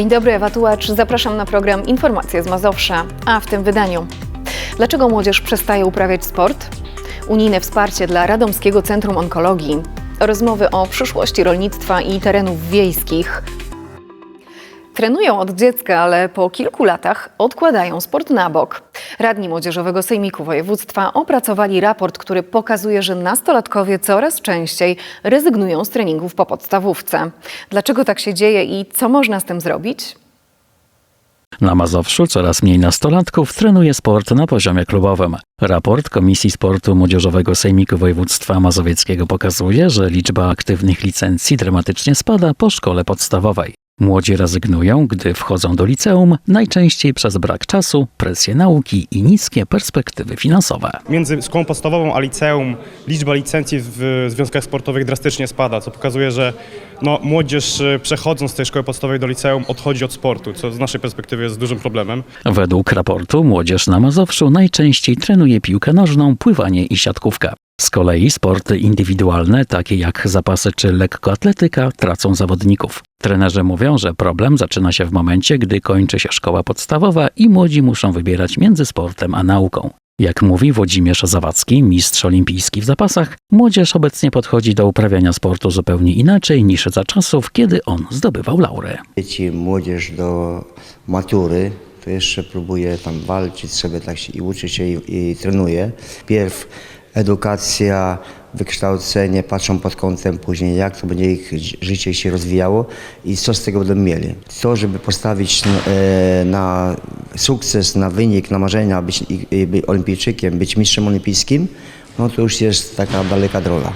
Dzień dobry, Ewa Tułacz. Zapraszam na program Informacje z Mazowsza. A w tym wydaniu. Dlaczego młodzież przestaje uprawiać sport? Unijne wsparcie dla Radomskiego Centrum Onkologii. Rozmowy o przyszłości rolnictwa i terenów wiejskich. Trenują od dziecka, ale po kilku latach odkładają sport na bok. Radni Młodzieżowego Sejmiku Województwa opracowali raport, który pokazuje, że nastolatkowie coraz częściej rezygnują z treningów po podstawówce. Dlaczego tak się dzieje i co można z tym zrobić? Na Mazowszu coraz mniej nastolatków trenuje sport na poziomie klubowym. Raport Komisji Sportu Młodzieżowego Sejmiku Województwa Mazowieckiego pokazuje, że liczba aktywnych licencji dramatycznie spada po szkole podstawowej. Młodzi rezygnują, gdy wchodzą do liceum, najczęściej przez brak czasu, presję nauki i niskie perspektywy finansowe. Między szkołą podstawową a liceum liczba licencji w związkach sportowych drastycznie spada, co pokazuje, że no, młodzież e, przechodząc z tej szkoły podstawowej do liceum odchodzi od sportu, co z naszej perspektywy jest dużym problemem. Według raportu młodzież na Mazowszu najczęściej trenuje piłkę nożną, pływanie i siatkówkę. Z kolei sporty indywidualne, takie jak zapasy czy lekkoatletyka, tracą zawodników. Trenerzy mówią, że problem zaczyna się w momencie, gdy kończy się szkoła podstawowa i młodzi muszą wybierać między sportem a nauką. Jak mówi Włodzimierz Zawadzki, mistrz olimpijski w zapasach, młodzież obecnie podchodzi do uprawiania sportu zupełnie inaczej niż za czasów, kiedy on zdobywał laury. Dzieci, młodzież do matury, to jeszcze próbuje tam walczyć sobie tak się, i uczy się i, i trenuje. Pierw edukacja, wykształcenie, patrzą pod kątem później jak to będzie ich ży- życie się rozwijało i co z tego będą mieli. To, żeby postawić e, na sukces, na wynik, na marzenia, być olimpijczykiem, być mistrzem olimpijskim, no to już jest taka daleka droga.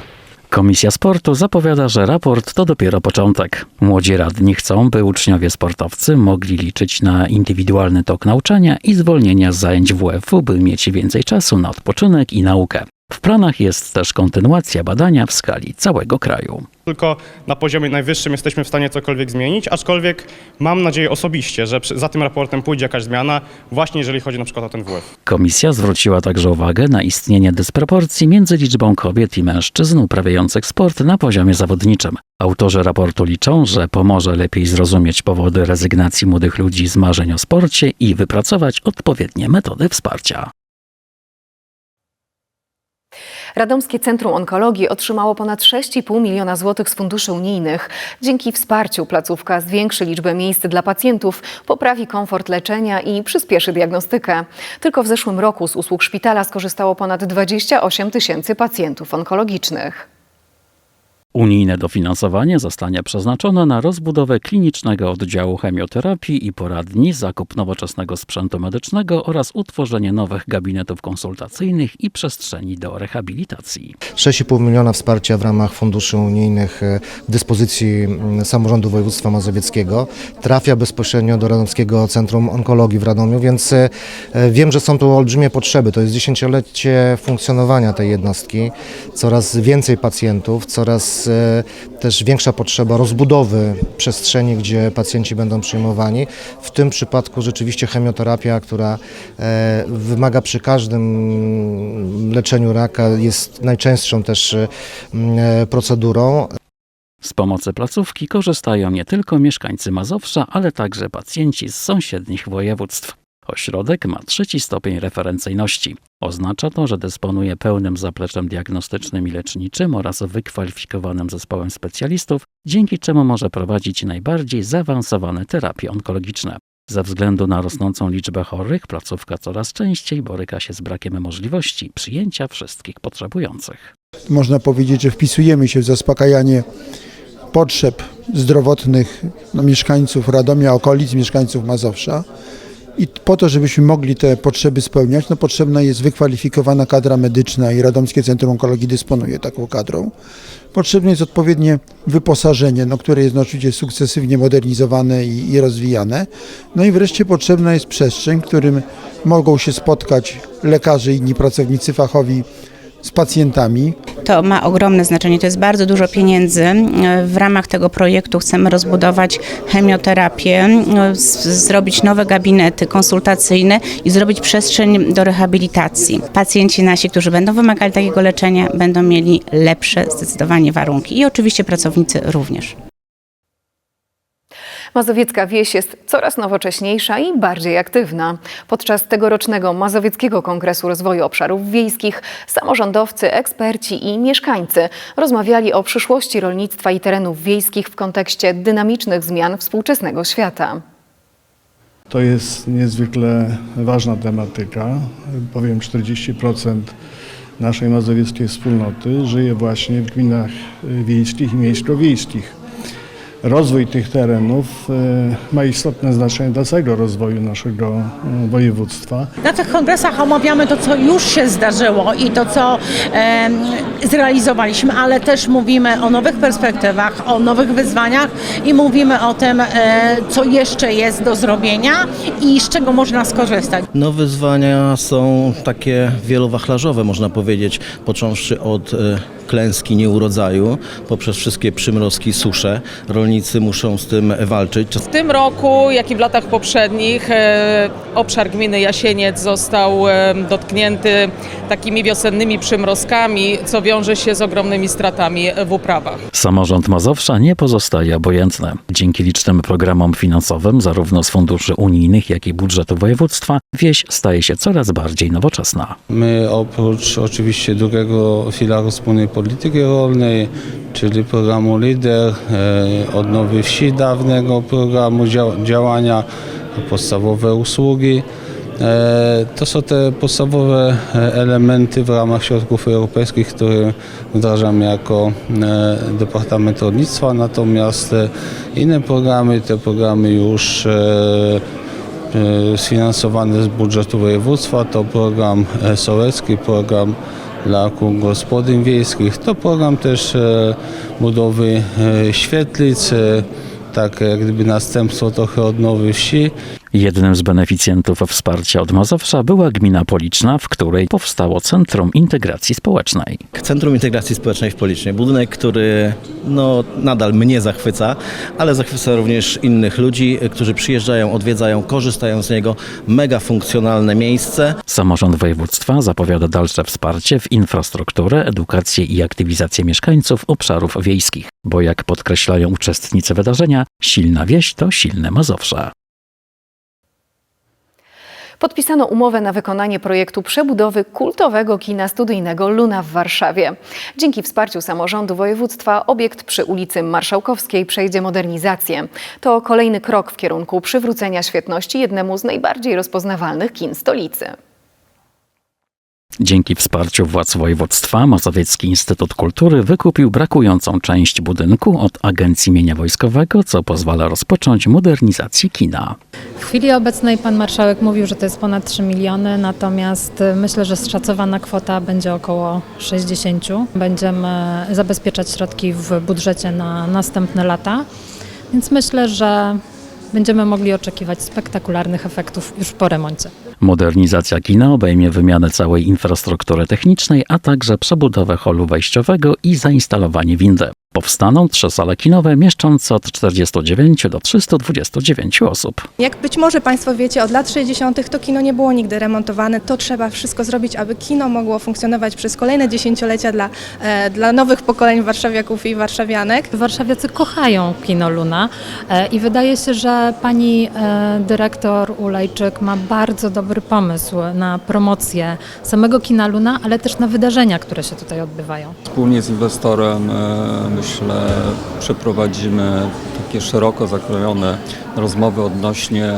Komisja Sportu zapowiada, że raport to dopiero początek. Młodzi radni chcą, by uczniowie sportowcy mogli liczyć na indywidualny tok nauczania i zwolnienia z zajęć WF-u, by mieć więcej czasu na odpoczynek i naukę. W planach jest też kontynuacja badania w skali całego kraju. Tylko na poziomie najwyższym jesteśmy w stanie cokolwiek zmienić, aczkolwiek mam nadzieję osobiście, że przy- za tym raportem pójdzie jakaś zmiana, właśnie jeżeli chodzi na przykład o ten WF. Komisja zwróciła także uwagę na istnienie dysproporcji między liczbą kobiet i mężczyzn uprawiających sport na poziomie zawodniczym. Autorzy raportu liczą, że pomoże lepiej zrozumieć powody rezygnacji młodych ludzi z marzeń o sporcie i wypracować odpowiednie metody wsparcia. Radomskie Centrum Onkologii otrzymało ponad 6,5 miliona złotych z funduszy unijnych. Dzięki wsparciu placówka zwiększy liczbę miejsc dla pacjentów, poprawi komfort leczenia i przyspieszy diagnostykę. Tylko w zeszłym roku z usług szpitala skorzystało ponad 28 tysięcy pacjentów onkologicznych. Unijne dofinansowanie zostanie przeznaczone na rozbudowę klinicznego oddziału chemioterapii i poradni, zakup nowoczesnego sprzętu medycznego oraz utworzenie nowych gabinetów konsultacyjnych i przestrzeni do rehabilitacji. 6,5 miliona wsparcia w ramach funduszy unijnych e, w dyspozycji mm, samorządu województwa mazowieckiego trafia bezpośrednio do Radomskiego Centrum Onkologii w Radomiu, więc e, e, wiem, że są tu olbrzymie potrzeby. To jest dziesięciolecie funkcjonowania tej jednostki. Coraz więcej pacjentów, coraz e, też większa potrzeba rozbudowy przestrzeni, gdzie pacjenci będą przyjmowani. W tym przypadku rzeczywiście chemioterapia, która e, wymaga przy każdym leczeniu raka, jest najczęstszą też e, procedurą. Z pomocy placówki korzystają nie tylko mieszkańcy Mazowsza, ale także pacjenci z sąsiednich województw. Ośrodek ma trzeci stopień referencyjności. Oznacza to, że dysponuje pełnym zapleczem diagnostycznym i leczniczym oraz wykwalifikowanym zespołem specjalistów, dzięki czemu może prowadzić najbardziej zaawansowane terapie onkologiczne. Ze względu na rosnącą liczbę chorych, placówka coraz częściej boryka się z brakiem możliwości przyjęcia wszystkich potrzebujących. można powiedzieć, że wpisujemy się w zaspokajanie potrzeb zdrowotnych no, mieszkańców Radomia, okolic, mieszkańców Mazowsza. I po to, żebyśmy mogli te potrzeby spełniać, no, potrzebna jest wykwalifikowana kadra medyczna i Radomskie Centrum Onkologii dysponuje taką kadrą. Potrzebne jest odpowiednie wyposażenie, no, które jest no, oczywiście sukcesywnie modernizowane i, i rozwijane. No i wreszcie potrzebna jest przestrzeń, w którym mogą się spotkać lekarze i inni pracownicy fachowi z pacjentami, To ma ogromne znaczenie, to jest bardzo dużo pieniędzy. W ramach tego projektu chcemy rozbudować chemioterapię, z- zrobić nowe gabinety konsultacyjne i zrobić przestrzeń do rehabilitacji. Pacjenci nasi, którzy będą wymagali takiego leczenia, będą mieli lepsze zdecydowanie warunki i oczywiście pracownicy również. Mazowiecka wieś jest coraz nowocześniejsza i bardziej aktywna. Podczas tegorocznego Mazowieckiego Kongresu Rozwoju Obszarów Wiejskich samorządowcy, eksperci i mieszkańcy rozmawiali o przyszłości rolnictwa i terenów wiejskich w kontekście dynamicznych zmian współczesnego świata. To jest niezwykle ważna tematyka. Powiem 40% naszej mazowieckiej wspólnoty żyje właśnie w gminach wiejskich i miejsko-wiejskich. Rozwój tych terenów y, ma istotne znaczenie dla całego rozwoju naszego y, województwa. Na tych kongresach omawiamy to, co już się zdarzyło i to, co zrealizowaliśmy, ale też mówimy o nowych perspektywach, o nowych wyzwaniach i mówimy o tym, e, co jeszcze jest do zrobienia i z czego można skorzystać. No wyzwania są takie wielowachlarzowe, można powiedzieć, począwszy od e, klęski nieurodzaju, poprzez wszystkie przymrozki, susze. Rolnicy muszą z tym walczyć. W tym roku, jak i w latach poprzednich, e, obszar gminy Jasieniec został e, dotknięty takimi wiosennymi przymrozkami, co wiąże się z ogromnymi stratami w uprawach. Samorząd Mazowsza nie pozostaje obojętny. Dzięki licznym programom finansowym, zarówno z funduszy unijnych, jak i budżetu województwa, wieś staje się coraz bardziej nowoczesna. My oprócz oczywiście drugiego filaru wspólnej polityki rolnej, czyli programu LIDER, e, odnowy wsi dawnego programu dzia- działania, podstawowe usługi. E, To są te podstawowe e, elementy w ramach środków europejskich, które wdrażamy jako Departament Rolnictwa, natomiast inne programy, te programy już sfinansowane z budżetu województwa. To program sołecki, program dla kół gospodyń wiejskich. To program też e, budowy e, świetlic, e, tak jak gdyby następstwo trochę odnowy wsi. Jednym z beneficjentów wsparcia od Mazowsza była gmina Policzna, w której powstało Centrum Integracji Społecznej. Centrum Integracji Społecznej w Policznie. Budynek, który no, nadal mnie zachwyca, ale zachwyca również innych ludzi, którzy przyjeżdżają, odwiedzają, korzystają z niego. Mega funkcjonalne miejsce. Samorząd województwa zapowiada dalsze wsparcie w infrastrukturę, edukację i aktywizację mieszkańców obszarów wiejskich, bo jak podkreślają uczestnicy wydarzenia, silna wieś to silne Mazowsze. Podpisano umowę na wykonanie projektu przebudowy kultowego kina studyjnego Luna w Warszawie. Dzięki wsparciu samorządu województwa obiekt przy ulicy Marszałkowskiej przejdzie modernizację. To kolejny krok w kierunku przywrócenia świetności jednemu z najbardziej rozpoznawalnych kin stolicy. Dzięki wsparciu władz województwa Mazowiecki Instytut Kultury wykupił brakującą część budynku od Agencji Mienia Wojskowego, co pozwala rozpocząć modernizację kina. W chwili obecnej pan marszałek mówił, że to jest ponad 3 miliony, natomiast y, myślę, że szacowana kwota będzie około 60. Będziemy zabezpieczać środki w budżecie na następne lata, więc myślę, że będziemy mogli oczekiwać spektakularnych efektów już po remoncie. Modernizacja kina obejmie wymianę całej infrastruktury technicznej, a także przebudowę holu wejściowego i zainstalowanie windy. Powstaną trzy sale kinowe mieszczące od 49 do 329 osób. Jak być może Państwo wiecie, od lat 60. to kino nie było nigdy remontowane. To trzeba wszystko zrobić, aby kino mogło funkcjonować przez kolejne dziesięciolecia dla, e, dla nowych pokoleń warszawiaków i warszawianek. Warszawiacy kochają kino Luna e, i wydaje się, że pani e, dyrektor Ulejczyk ma bardzo dobry pomysł na promocję samego kina Luna, ale też na wydarzenia, które się tutaj odbywają. Wspólnie z inwestorem e, myślę przeprowadzimy takie szeroko zakrojone rozmowy odnośnie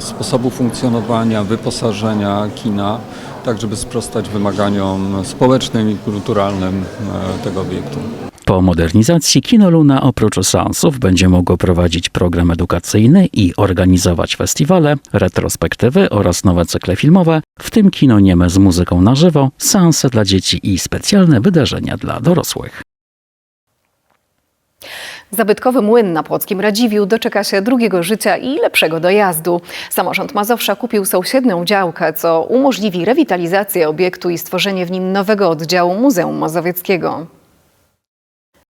sposobu funkcjonowania, wyposażenia kina, tak żeby sprostać wymaganiom społecznym i kulturalnym e, tego obiektu. Po modernizacji Kino Luna oprócz seansów będzie mogło prowadzić program edukacyjny i organizować festiwale, retrospektywy oraz nowe cykle filmowe, w tym kino nieme z muzyką na żywo, seanse dla dzieci i specjalne wydarzenia dla dorosłych. Zabytkowy młyn na Płockim Radziwiu doczeka się drugiego życia i lepszego dojazdu. Samorząd Mazowsza kupił sąsiednią działkę, co umożliwi rewitalizację obiektu i stworzenie w nim nowego oddziału Muzeum Mazowieckiego.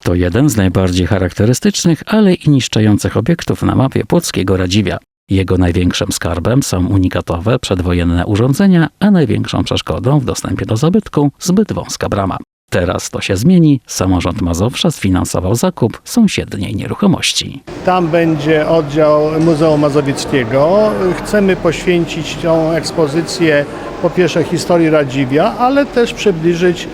To jeden z najbardziej charakterystycznych, ale i niszczających obiektów na mapie Płockiego Radziwia. Jego największym skarbem są unikatowe przedwojenne urządzenia, a największą przeszkodą w dostępie do zabytku zbyt wąska brama. Teraz to się zmieni. Samorząd Mazowsza sfinansował zakup sąsiedniej nieruchomości. Tam będzie oddział Muzeum Mazowieckiego. Chcemy poświęcić tą ekspozycję po pierwsze historii Radziwia, ale też przybliżyć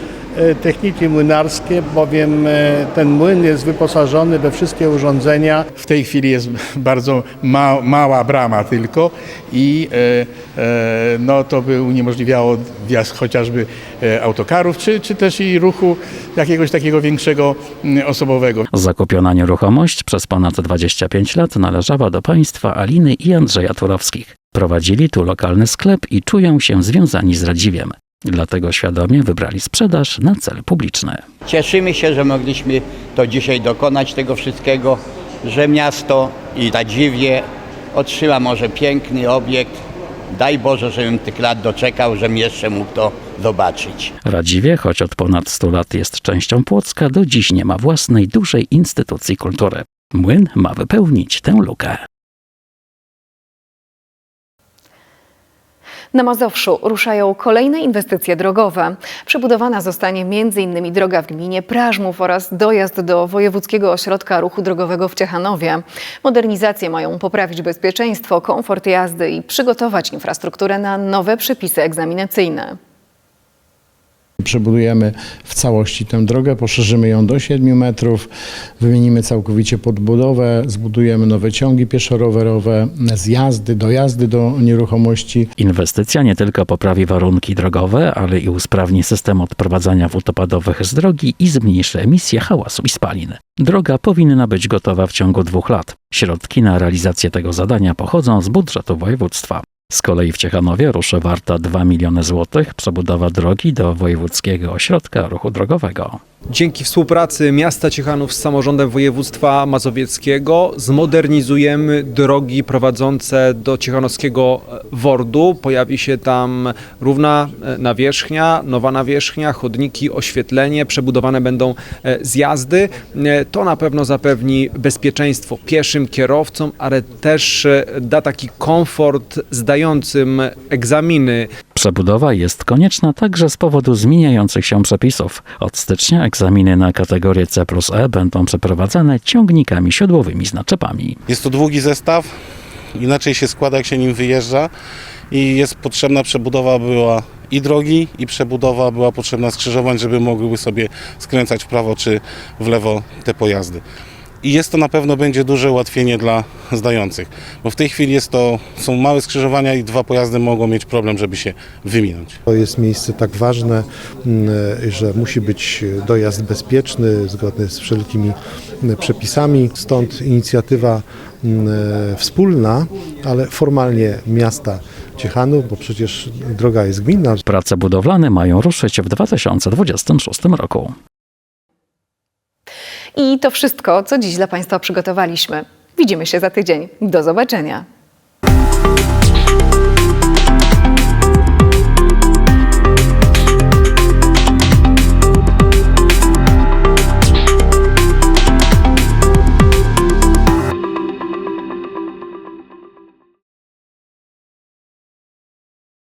techniki młynarskie, bowiem e, ten młyn jest wyposażony we wszystkie urządzenia. W tej chwili jest bardzo ma, mała brama tylko i e, e, no, to by uniemożliwiało wjazd chociażby e, autokarów, czy, czy też i ruchu jakiegoś takiego większego osobowego. Zakupiona nieruchomość przez ponad 25 lat należała do państwa Aliny i Andrzeja Turowskich. Prowadzili tu lokalny sklep i czują się związani z Radziwiem. Dlatego świadomie wybrali sprzedaż na cel publiczny. Cieszymy się, że mogliśmy to dzisiaj dokonać tego wszystkiego, że miasto i Radziwie otrzyma może piękny obiekt. Daj Boże, żebym tych lat doczekał, żebym jeszcze mógł to zobaczyć. Radziwie, choć od ponad 100 lat jest częścią Płocka, do dziś nie ma własnej dużej instytucji kultury. Młyn ma wypełnić tę lukę. Na Mazowszu ruszają kolejne inwestycje drogowe. Przebudowana zostanie m.in. droga w gminie Prażmów oraz dojazd do Wojewódzkiego Ośrodka Ruchu Drogowego w Ciechanowie. Modernizacje mają poprawić bezpieczeństwo, komfort jazdy i przygotować infrastrukturę na nowe przepisy egzaminacyjne. Przebudujemy w całości tę drogę, poszerzymy ją do 7 metrów, wymienimy całkowicie podbudowę, zbudujemy nowe ciągi pieszo-rowerowe, zjazdy, dojazdy do nieruchomości. Inwestycja nie tylko poprawi warunki drogowe, ale i usprawni system odprowadzania wód opadowych z drogi i zmniejszy emisję hałasu i spalin. Droga powinna być gotowa w ciągu dwóch lat. Środki na realizację tego zadania pochodzą z budżetu województwa. Z kolei w Ciechanowie ruszy warta 2 miliony złotych przebudowa drogi do Wojewódzkiego Ośrodka Ruchu Drogowego. Dzięki współpracy miasta Ciechanów z samorządem województwa mazowieckiego zmodernizujemy drogi prowadzące do Ciechanowskiego Wordu. Pojawi się tam równa e, nawierzchnia, nowa nawierzchnia, chodniki, oświetlenie, przebudowane będą e, zjazdy. E, To na pewno zapewni bezpieczeństwo pieszym kierowcom, ale też e, da taki komfort zdającym egzaminy. Przebudowa jest konieczna także z powodu zmieniających się przepisów. Od stycznia egzaminy na kategorię C plus E będą przeprowadzane ciągnikami siodłowymi z naczepami. Jest to długi zestaw, inaczej się składa jak się nim wyjeżdża i jest potrzebna przebudowa była i drogi i przebudowa była potrzebna skrzyżowań, żeby mogły sobie skręcać w prawo czy w lewo te pojazdy. I jest to na pewno będzie duże ułatwienie dla zdających, bo w tej chwili jest to, są małe skrzyżowania i dwa pojazdy mogą mieć problem, żeby się wyminąć. To jest miejsce tak ważne, mm, że musi być dojazd bezpieczny, zgodny z wszelkimi mm, przepisami. Stąd inicjatywa mm, wspólna, ale formalnie miasta Ciechanów, bo przecież droga jest gminna. Prace budowlane mają ruszyć w 2026 roku. I to wszystko, co dziś dla Państwa przygotowaliśmy. Widzimy się za tydzień. Do zobaczenia.